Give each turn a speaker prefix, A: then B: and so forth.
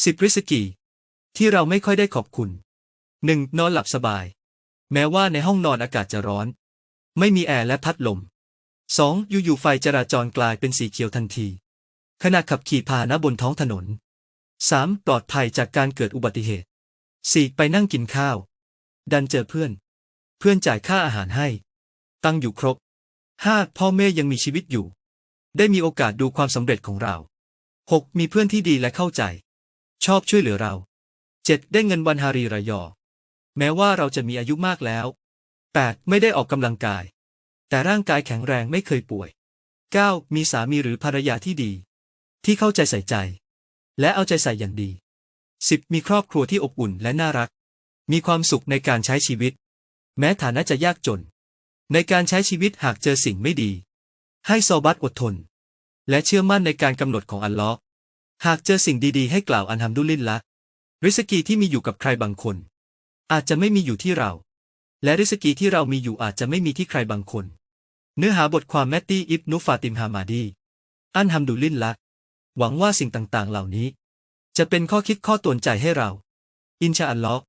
A: สิบริสกี ที่เราไม่ค่อยได้ขอบคุณหนึ่งนอนหลับสบาย แม้ว่าในห้องนอนอากาศจะร้อน ไม่มีแอร์และพัดลมสองอยู่ๆไฟจราจรกลายเป็นสีเขียวทันที ขณะขับขี่พาหนะบนท้องถนนสามปลอดภัยจากการเกิดอุบัติเหตุสี่ไปนั่งกินข้าว ดันเจอเพื่อน เพื่อนจ่ายค่าอาหารให้ ตั้งอยู่ครบห้าพ่อแม่ยังมีชีวิตอยู่ ได้มีโอกาสดูความสำเร็จของเรา 6. มีเพื่อนที่ดีและเข้าใจ ชอบช่วยเหลือเรา 7. ได้เงินวันฮารีรายอ แม้ว่าเราจะมีอายุมากแล้ว 8. ไม่ได้ออกกำลังกาย แต่ร่างกายแข็งแรงไม่เคยป่วย 9. มีสามีหรือภรรยาที่ดี ที่เข้าใจใส่ใจ และเอาใจใส่อย่างดี 10. มีครอบครัวที่อบอุ่นและน่ารัก มีความสุขในการใช้ชีวิต แม้ฐานะจะยากจน ในการใช้ชีวิตหากเจอสิ่งไม่ดี ให้ซอบัตอดทน และเชื่อมั่นในการกำหนดของอัลลอฮ์ หากเจอสิ่งดีๆ ให้กล่าวอันฮัมดุลินละริสกีที่มีอยู่กับใครบางคน อาจจะไม่มีอยู่ที่เรา และริสกีที่เรามีอยู่อาจจะไม่มีที่ใครบางคน เนื้อหาบทความแมตตี้อิบนุฟาติมฮามาดีอันฮัมดุลินละหวังว่าสิ่งต่างๆ เหล่านี้ จะเป็นข้อคิดข้อตวนใจให้เรา อินชาอัลลอฮ์